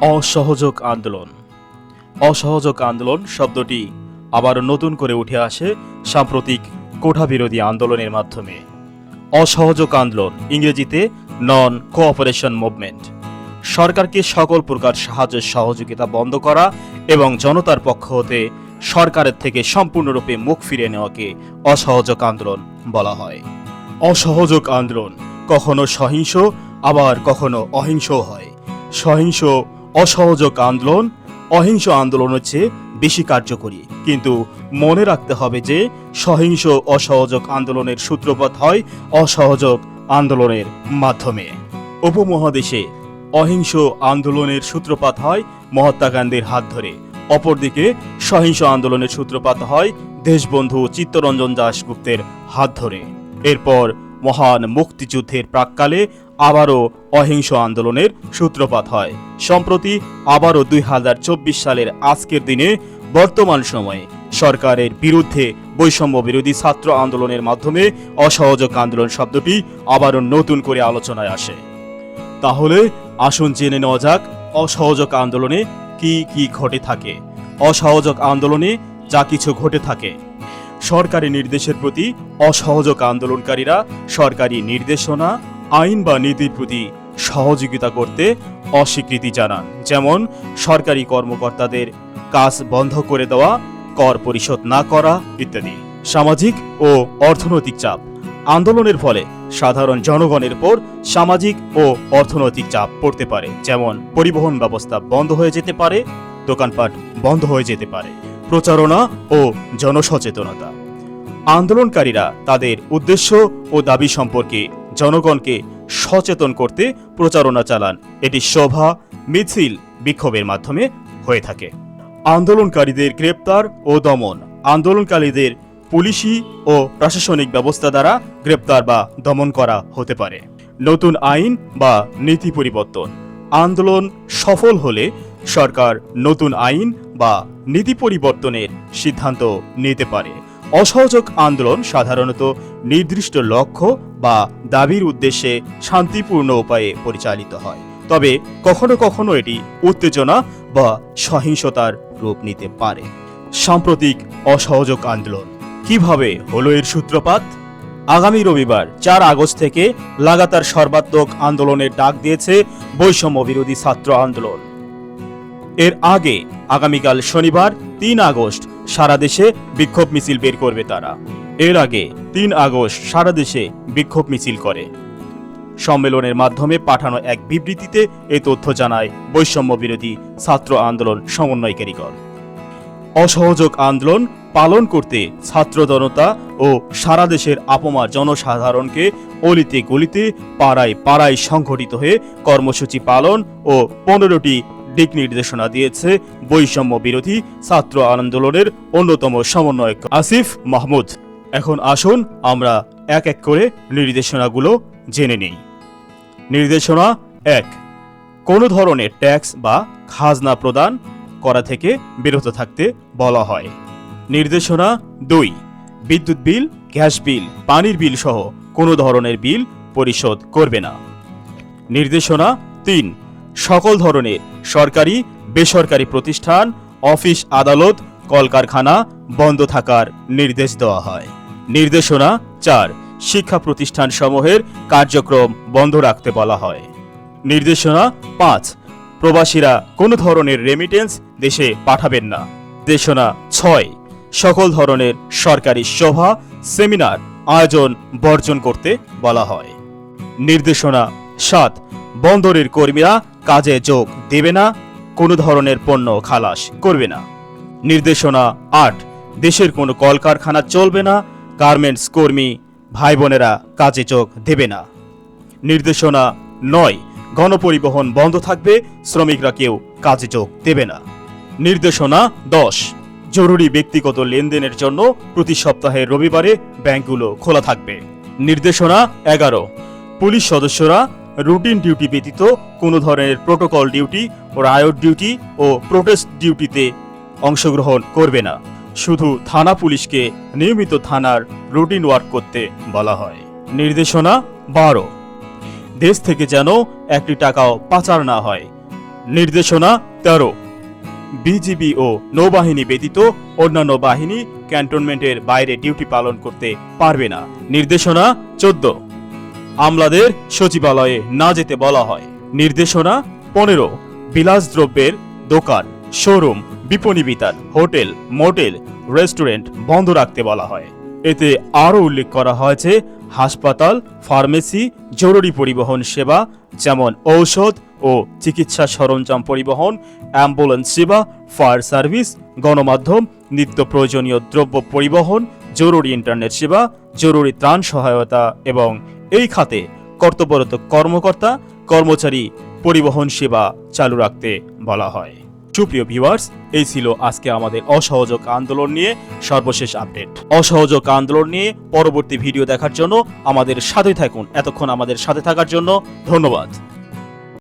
অসহযোগ আন্দোলন। অসহযোগ আন্দোলন শব্দটি আবারও নতুন করে উঠে আসে সাম্প্রতিক কোঠা বিরোধী আন্দোলনের মাধ্যমে। অসহযোগ আন্দোলন ইংরেজিতে নন কোঅপারেশন মুভমেন্ট। সরকারকে সকল প্রকার সাহায্য সহযোগিতা বন্ধ করা এবং জনতার পক্ষ হতে সরকারের থেকে সম্পূর্ণরূপে মুখ ফিরিয়ে নেওয়াকে অসহযোগ আন্দোলন বলা হয়। অসহযোগ আন্দোলন কখনো সহিংস, আবার কখনো অহিংসও হয়। সহিংস অসহযোগ আন্দোলন, অহিংস আন্দোলন হচ্ছে বেশি কার্যকরী। কিন্তু মনে রাখতে হবে যে, সহিংস অসহযোগ আন্দোলনের সূত্রপাত হয় অসহযোগ আন্দোলনের মাধ্যমে। উপমহাদেশে অহিংস আন্দোলনের সূত্রপাত হয় মহাত্মা গান্ধীর হাত ধরে। অপরদিকে, সহিংস আন্দোলনের সূত্রপাত হয় দেশবন্ধু চিত্তরঞ্জন দাশগুপ্তের হাত ধরে। এরপর মহান মুক্তিযুদ্ধের প্রাককালে আবারও অহিংস আন্দোলনের সূত্রপাত হয়। সম্প্রতি আবারও দুই হাজার চব্বিশ সালের আজকের দিনে বর্তমান সময়ে সরকারের বিরুদ্ধে বৈষম্য বিরোধী ছাত্র আন্দোলনের মাধ্যমে অসহযোগ আন্দোলন শব্দটি আবারও নতুন করে আলোচনায় আসে। তাহলে আসুন জেনে নেওয়া যাক অসহযোগ আন্দোলনে কি কি ঘটে থাকে। অসহযোগ আন্দোলনে যা কিছু ঘটে থাকে। সরকারি নির্দেশের প্রতি অসহযোগ আন্দোলনকারীরা সরকারি নির্দেশনা আইন বা নীতির প্রতি সহযোগিতা করতে অস্বীকৃতি জানান। যেমন, সরকারি কর্মকর্তাদের কাজ বন্ধ করে দেওয়া, কর পরিশোধ না করা ইত্যাদি। সামাজিক ও অর্থনৈতিক চাপ। আন্দোলনের ফলে সাধারণ জনগণের উপর সামাজিক ও অর্থনৈতিক চাপ পড়তে পারে। যেমন, পরিবহন ব্যবস্থা বন্ধ হয়ে যেতে পারে, দোকানপাট বন্ধ হয়ে যেতে পারে। প্রচারণা ও জনসচেতনতা। আন্দোলনকারীরা তাদের উদ্দেশ্য ও দাবি সম্পর্কে জনগণকে সচেতন করতে প্রচারণা চালান। এটি সভা, মিছিল, বিক্ষোভের মাধ্যমে হয়ে থাকে। আন্দোলনকারীদের গ্রেপ্তার ও দমন। আন্দোলনকারীদের পুলিশি ও প্রশাসনিক ব্যবস্থা দ্বারা গ্রেপ্তার বা দমন করা হতে পারে। নতুন আইন বা নীতি পরিবর্তন। আন্দোলন সফল হলে সরকার নতুন আইন বা নীতি পরিবর্তনের সিদ্ধান্ত নিতে পারে। অসহযোগ আন্দোলন সাধারণত নির্দিষ্ট লক্ষ্য বা দাবির উদ্দেশ্যে শান্তিপূর্ণ উপায়ে পরিচালিত হয়। তবে কখনো কখনো এটি উত্তেজনা বা সহিংসতার রূপ নিতে পারে। সাম্প্রতিক অসহযোগ আন্দোলন কীভাবে হলো এর সূত্রপাত? আগামী রবিবার, চার আগস্ট থেকে লাগাতার সর্বাত্মক আন্দোলনের ডাক দিয়েছে বৈষম্য বিরোধী ছাত্র আন্দোলন। এর আগে আগামীকাল শনিবার, তিন আগস্ট সারা দেশে বিক্ষোভ মিছিল বের করবে তারা। এর আগে তিন আগস্ট সারা দেশে বিক্ষোভ মিছিল করে। সম্মেলনের মাধ্যমে পাঠানো এক বিবৃতিতে এই তথ্য জানায় বৈষম্য বিরোধী ছাত্র আন্দোলন সমন্বয়কারীগণ অসহযোগ আন্দোলন পালন করতে ছাত্র জনতা ও সারা দেশের আপমার জনসাধারণকে অলিতে গলিতে, পাড়ায় পাড়ায় সংঘটিত হয়ে কর্মসূচি পালন ও পনেরোটি দিক নির্দেশনা দিয়েছে বৈষম্য বিরোধী ছাত্র আন্দোলনের অন্যতম সমন্বয়ক আসিফ মাহমুদ। এখন আসুন আমরা এক এক করে নির্দেশনাগুলো জেনে নিই। নির্দেশনা এক, কোনো ধরনের ট্যাক্স বা খাজনা প্রদান করা থেকে বিরত থাকতে বলা হয়। নির্দেশনা দুই, বিদ্যুৎ বিল, গ্যাস বিল, পানির বিল সহ কোনো ধরনের বিল পরিশোধ করবে না। নির্দেশনা তিন সকল ধরনের সরকারি, বেসরকারি প্রতিষ্ঠান, অফিস আদালত, কলকারখানা বন্ধ থাকার নির্দেশ দেওয়া হয়। নির্দেশনা চার, শিক্ষা প্রতিষ্ঠান সমূহের কার্যক্রম বন্ধ রাখতে বলা হয়। নির্দেশনা পাঁচ, প্রবাসীরা কোনো ধরনের রেমিটেন্স দেশে পাঠাবেন না। নির্দেশনা ছয়, সকল ধরনের সরকারি সভা সেমিনার আয়োজন, বর্জন করতে বলা হয়। নির্দেশনা সাত, বন্দরের কর্মীরা কাজে যোগ দেবে না, কোনো ধরনের পণ্য খালাস করবে না। নির্দেশনা আট, দেশের কোনো কলকারখানা চলবে না, গার্মেন্টস কর্মী ভাই বোনেরা কাজে যোগ দেবে না। নির্দেশনা নয়, গণপরিবহন বন্ধ থাকবে, শ্রমিকরা কেউ কাজে যোগ দেবে না। নির্দেশনা দশ, জরুরি ব্যক্তিগত লেনদেনের জন্য প্রতি সপ্তাহে রবিবারে ব্যাংকগুলো খোলা থাকবে। নির্দেশনা এগারো, পুলিশ সদস্যরা রুটিন ডিউটি ব্যতীত কোনো ধরনের প্রোটোকল ডিউটি রায়ট ডিউটি ও প্রোটেস্ট ডিউটিতে অংশগ্রহণ করবে না। শুধু থানা পুলিশকে নিয়মিত থানার রুটিন ওয়ার্ক করতে বলা হয়। নির্দেশনা বারো। দেশ থেকে যেন একটি টাকাও পাচার না হয়। নির্দেশনা তেরো। বিজিবি ও নৌবাহিনী ব্যতীত অন্যান্য বাহিনী ক্যান্টনমেন্টের বাইরে ডিউটি পালন করতে পারবে না। নির্দেশনা চোদ্দ। আমলাদের সচিবালয়ে না যেতে বলা হয়। নির্দেশনা, পনেরো। বিলাসদ্রব্যের দোকান, শোরুম, বিপণী বিতান, হোটেল, মোটেল, রেস্টুরেন্ট বন্ধ রাখতে বলা হয়। এতে আরও উল্লেখ করা হয়েছে, হাসপাতাল, ফার্মেসি, জরুরি পরিবহন সেবা, যেমন ঔষধ ও চিকিৎসা সরঞ্জাম পরিবহন, অ্যাম্বুলেন্স সেবা, ফায়ার সার্ভিস, গণমাধ্যম, নিত্য প্রয়োজনীয় দ্রব্য পরিবহন, জরুরি ইন্টারনেট সেবা, জরুরি ত্রাণ সহায়তা এবং এই খাতে কর্তব্যরত কর্মকর্তা, কর্মচারী, পরিবহন সেবা চালু রাখতে বলা হয়। সুপ্রিয় ভিউয়ার্স, এই ছিল আজকে আমাদের অসহযোগ আন্দোলন নিয়ে সর্বশেষ আপডেট। অসহযোগ আন্দোলন নিয়ে পরবর্তী ভিডিও দেখার জন্য আমাদের সাথে থাকুন। এতক্ষণ আমাদের সাথে থাকার জন্য ধন্যবাদ।